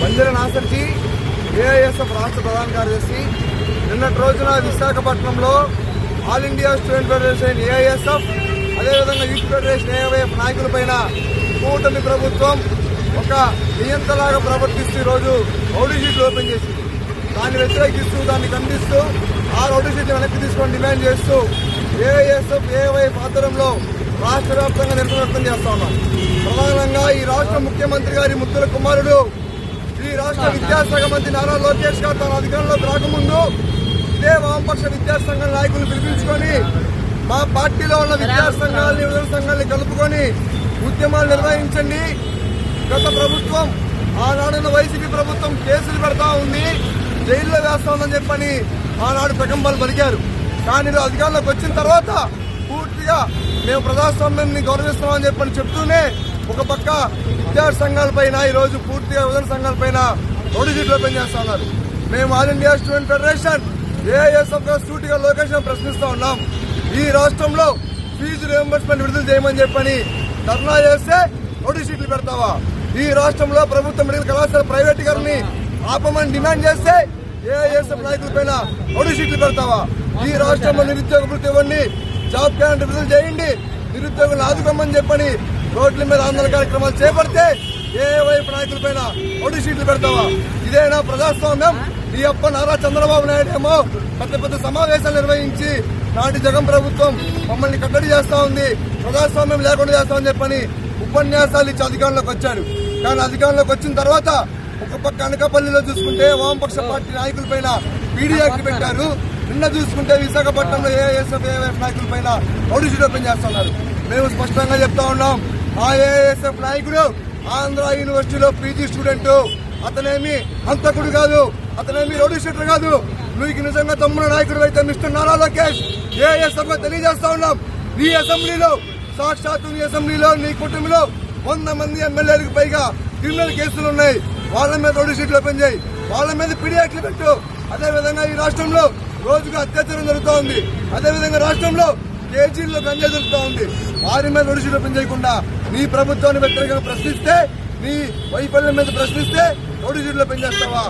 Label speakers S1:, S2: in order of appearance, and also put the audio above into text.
S1: వంజన నాసర్జీ AISF రాష్ట్ర ప్రధాన కార్యదర్శి. నిన్నటి రోజున విశాఖపట్నంలో All India Student Federation AISF అదేవిధంగా యూత్ ఫెడరేషన్ ఏఐఎఫ్ నాయకులపైన కూటమి ప్రభుత్వం ఒక నియంతలాగా ప్రవర్తిస్తూ ఈరోజు రౌడీ షీట్లు ఓపెన్ చేసింది. దాన్ని వ్యతిరేకిస్తూ దాన్ని ఖండిస్తూ ఆ రౌడీ షీట్ని వెనక్కి తీసుకొని డిమాండ్ చేస్తూ ఏఐఎస్ఎఫ్ ఏఐఎఫ్ ఆధ్వర్యంలో రాష్ట్ర వ్యాప్తంగా నిరసన వ్యక్తం చేస్తా ఉన్నాం ప్రధానంగా ఈ రాష్ట్ర ముఖ్యమంత్రి గారి ముద్దుల కుమారుడు ఈ రాష్ట్ర విద్యాశాఖ మంత్రి నారా లోకేష్ గారు తన అధికారంలోకి రాకముందు ఇదే వామపక్ష విద్యాసంఘ నాయకులు పిలిపించుకొని మా పార్టీలో ఉన్న విద్యాసంఘాలని వివిధ సంఘాలని కలుపుకొని ఉద్యమాలు నిర్వహించండి. గత ప్రభుత్వం ఆనాడున్న వైసీపీ ప్రభుత్వం కేసులు పెడతా ఉంది. జైల్లో వేస్తా ఉందని చెప్పని ఆనాడు ప్రకంపాలు పలికారు. కానీ అధికారంలోకి వచ్చిన తర్వాత పూర్తిగా మేము ప్రజాస్వామ్యాన్ని గౌరవిస్తామని చెప్పని చెప్తూనే ఒక పక్క విద్యార్థి సంఘాలపైన ఈ రోజు పూర్తిగా విభజన సంఘాలపైన రోడ్డు సీట్లు ఓపెన్ చేస్తున్నారు. మేము ఆల్ ఇండియా స్టూడెంట్ ఫెడరేషన్ ఏఎస్ఎఫ్గా సూటిగా లొకేషన్ ప్రశ్నిస్తా ఉన్నాం. ఈ రాష్ట్రంలో ఫీజు రియంబర్స్మెంట్ విడుదల చేయమని చెప్పని ధర్నా చేస్తే రోడ్డు సీట్లు పెడతావా? ఈ రాష్ట్రంలో ప్రభుత్వ మెడికల్ కళాశాల ప్రైవేటీకరణని ఆపమని డిమాండ్ చేస్తే ఏఐఎస్ఎఫ్ నాయకుల పైన రోడ్డు సీట్లు పెడతావా? ఈ రాష్ట్రంలో నిరుద్యోగ వృత్తి ఇవ్వండి జాబ్ క్యాలెండర్ విడుదల చేయండి నిరుద్యోగులు ఆదుకోమని చెప్పని రోడ్ల మీద ఆందోళన కార్యక్రమాలు చేపడితే ఏ వైపు నాయకులపైన ఒడి షీట్లు పెడతావా ఇదేనా ప్రజాస్వామ్యం ఈ అప్ప నారా చంద్రబాబు నాయుడు ఏమో పెద్ద పెద్ద సమావేశాలు నిర్వహించి నాటి జగన్ ప్రభుత్వం మమ్మల్ని కట్టడి చేస్తా ఉంది ప్రజాస్వామ్యం లేకుండా చేస్తామని చెప్పని ఉపన్యాసాలు ఇచ్చి అధికారంలోకి వచ్చాడు కానీ అధికారంలోకి వచ్చిన తర్వాత ఒక పక్క అనకాపల్లిలో చూసుకుంటే వామపక్ష పార్టీ నాయకులపైన పీడీ యాక్ట్ పెట్టారు నిన్న చూసుకుంటే విశాఖపట్నంలో ఏఎస్ఎఫ్ ఏఎఫ్ నాయకుల పైన నోటీసులు ఓపెన్ చేస్తున్నారు మేము స్పష్టంగా చెప్తా ఉన్నాం ఐఏఎస్ఎఫ్ నాయకుడు ఆంధ్ర యూనివర్సిటీలో పీజీ స్టూడెంట్. అతనేమి హంతకుడు కాదు అతనేమి రోడ్డు షీటర్ కాదు. మీకు నిజంగా తమ్ముడు నాయకుడు అయితే మిస్టర్ నారా లోకేష్ ఏఎస్ఎఫ్ తెలియజేస్తా ఉన్నాం. నీ అసెంబ్లీలో సాక్షాత్తు నీ అసెంబ్లీలో నీ కుటుంబంలో వంద మంది ఎమ్మెల్యేలకు పైగా క్రిమినల్ కేసులు ఉన్నాయి. వాళ్ళ మీద రోడ్డు షీట్లు ఓపెన్ చేయి. వాళ్ళ మీద పిడియాట్లు పెట్టు. అదేవిధంగా ఈ రాష్ట్రంలో రోజుకు అత్యాచారం జరుగుతూ ఉంది అదే విధంగా రాష్ట్రంలో కేజీల్లో గంజా జరుగుతూ ఉంది. వారి మీద ఒడిసి షీట్లు నీ ప్రభుత్వాన్ని వ్యతిరేకంగా ప్రశ్నిస్తే నీ వైఫల్యం మీద ప్రశ్నిస్తే ఒడిసిలో పెంచేస్తావా